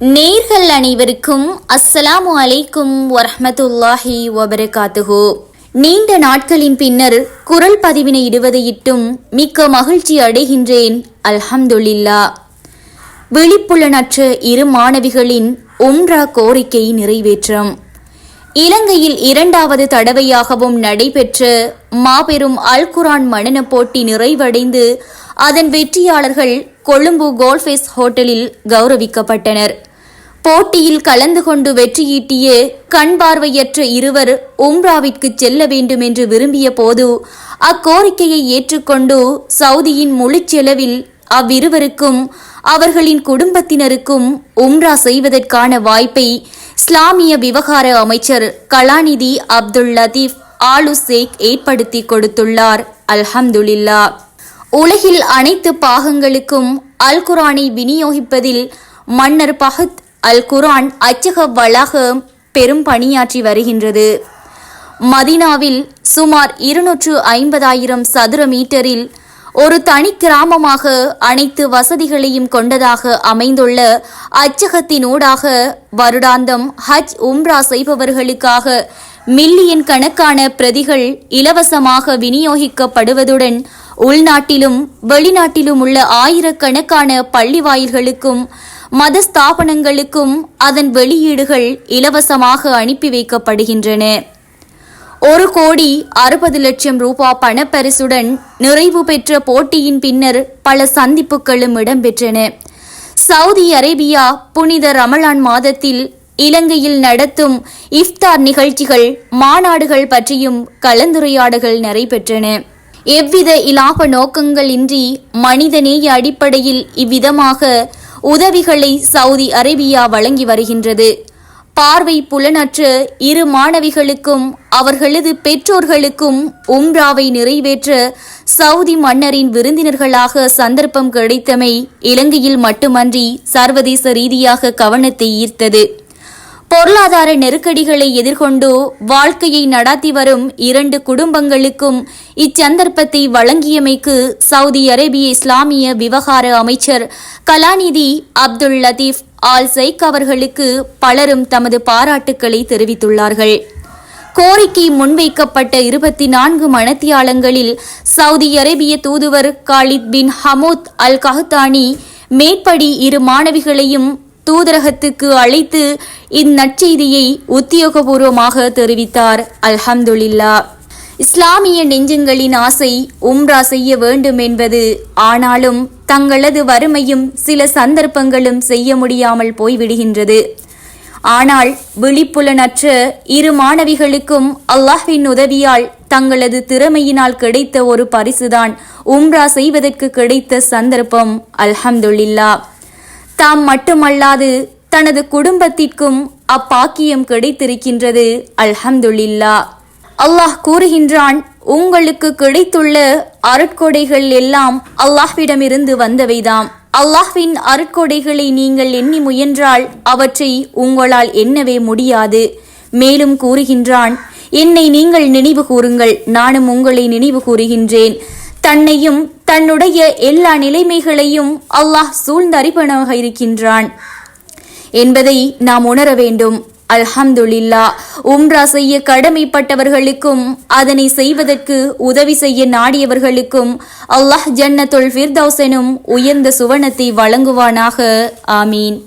நேர்கள் அனைவருக்கும் அஸ்ஸலாமு அலைக்கும் வரஹ்மத்துல்லாஹி வபரகாத்துஹோ. நீண்ட நாட்களின் பின்னர் குரல் பதிவினை இடுவதையிட்டும் மிக்க மகிழ்ச்சி அடைகின்றேன் அல்ஹம்துல்லா விழிப்புலனற்ற இரு மாணவிகளின் ஒன்றா கோரிக்கை நிறைவேற்றம். இலங்கையில் இரண்டாவது தடவையாகவும் நடைபெற்ற மாபெரும் அல் குரான் மனன போட்டி நிறைவடைந்து அதன் வெற்றியாளர்கள் கொழும்பு கோல்ஃபேஸ் ஹோட்டலில் கௌரவிக்கப்பட்டனர். போட்டியில் கலந்து கொண்டு வெற்றியீட்டிய கண் பார்வையற்ற இருவர் உம்ராவிற்கு செல்ல வேண்டும் என்று விரும்பிய போது அக்கோரிக்கையை ஏற்றுக்கொண்டு சவுதியின் முழுச் செலவில் அவ்விருவருக்கும் அவர்களின் குடும்பத்தினருக்கும் உம்ரா செய்வதற்கான வாய்ப்பை இஸ்லாமிய விவகார அமைச்சர் கலாநிதி அப்துல் லதீப் ஆலு சேக் ஏற்படுத்தி கொடுத்துள்ளார். அல்ஹம்துலில்லா. உலகில் அனைத்து பாகங்களுக்கும் அல் குரானை விநியோகிப்பதில் மன்னர் பஹத் அல் குரான் அச்சக வளாகம் பெரும் பணியாற்றி வருகின்றது. மதினாவில் சுமார் இருநூற்று ஐம்பதாயிரம் சதுர மீட்டரில் ஒரு தனி கிராமமாக அனைத்து வசதிகளையும் கொண்டதாக அமைந்துள்ள அச்சகத்தினூடாக வருடாந்தம் ஹஜ் உம்ரா செய்பவர்களுக்காக மில்லியன் கணக்கான பிரதிகள் இலவசமாக விநியோகிக்கப்படுவதுடன் உள்நாட்டிலும் வெளிநாட்டிலும் உள்ள ஆயிரக்கணக்கான பள்ளி வாயில்களுக்கும் மத ஸ்தாபனங்களுக்கும் அதன் வெளியீடுகள் இலவசமாக அனுப்பி வைக்கப்படுகின்றன. ஒரு கோடி அறுபது லட்சம் ரூபாய் பணப்பரிசுடன் நிறைவு பெற்ற போட்டியின் பின்னர் பல சந்திப்புகளும் இடம்பெற்றன. சவுதி அரேபியா புனித ரமலான் மாதத்தில் இலங்கையில் நடத்தும் இஃப்தார் நிகழ்ச்சிகள் மாநாடுகள் பற்றியும் கலந்துரையாடல்கள் நடைபெற்றன. எவ்வித இலாப நோக்கங்கள் இன்றி மனிதநேய அடிப்படையில் இவ்விதமாக உதவிகளை சவுதி அரேபியா வழங்கி வருகின்றது. பார்வை புலனற்ற இரு மாணவிகளுக்கும் அவர்களது பெற்றோர்களுக்கும் உம்ராவை நிறைவேற்ற சவுதி மன்னரின் விருந்தினர்களாக சந்தர்ப்பம் கிடைத்தமை இலங்கையில் மட்டுமன்றி சர்வதேச ரீதியாக கவனத்தை ஈர்த்தது. பொருளாதார நெருக்கடிகளை எதிர்கொண்டு வாழ்க்கையை நடாத்தி வரும் இரண்டு குடும்பங்களுக்கும் இச்சந்தர்ப்பத்தை வழங்கியமைக்கு சவுதி அரேபிய இஸ்லாமிய விவகார அமைச்சர் கலாநிதி அப்துல் லத்தீப் ஆல் சைக் அவர்களுக்கு பலரும் தமது பாராட்டுக்களை தெரிவித்துள்ளார்கள். கோரிக்கை முன்வைக்கப்பட்ட இருபத்தி நான்கு மணத்தியாளங்களில் சவுதி அரேபிய தூதுவர் காலித் பின் ஹமூத் அல் கஹ்தானி மேற்படி இரு மாணவிகளையும் தூதரகத்துக்கு அழைத்து இந்நற்செய்தியை உத்தியோகபூர்வமாக தெரிவித்தார். அல்ஹம்துலில்லா. இஸ்லாமிய நெஞ்சங்களின் ஆசை உம்ரா செய்ய வேண்டும் என்பது. ஆனாலும் தங்களது வறுமையும் சில சந்தர்ப்பங்களும் செய்ய முடியாமல் போய்விடுகின்றது. ஆனால் விழிப்புலனற்ற இரு மாணவிகளுக்கும் அல்லாஹ்வின் உதவியால் தங்களது திறமையினால் கிடைத்த ஒரு பரிசுதான் உம்ரா செய்வதற்கு கிடைத்த சந்தர்ப்பம். அல்ஹம்துல்லா தாம் மட்டுமல்லாது தனது குடும்பத்திற்கும் அப்பாக்கியம் கிடைத்திருக்கின்றது. அல்ஹம்துல்லா அல்லாஹ் கூறுகின்றான் உங்களுக்கு கிடைத்துள்ள அருட்கொடைகள் எல்லாம் அல்லாஹ்விடமிருந்து வந்தவைதாம். அல்லாஹ்வின் அருட்கொடைகளை நீங்கள் எண்ணி முயன்றால் அவற்றை உங்களால் எண்ணவே முடியாது. மேலும் கூறுகின்றான் என்னை நீங்கள் நினைவு கூறுங்கள் நானும் உங்களை நினைவு கூறுகின்றேன். தன்னையும் தன்னுடைய எல்லா நிலைமைகளையும் அல்லாஹ் சூழ்ந்தறிபனாக இருக்கின்றான். என்பதை நாம் உணர வேண்டும். அல்ஹம்துலில்லா உம்ரா செய்ய கடமைப்பட்டவர்களுக்கும் அதனை செய்வதற்கு உதவி செய்ய நாடியவர்களுக்கும் அல்லாஹ் ஜன்னத்துல் ஃபிர்தௌசனும் உயர்ந்த சுவனத்தை வழங்குவானாக. ஆமீன்.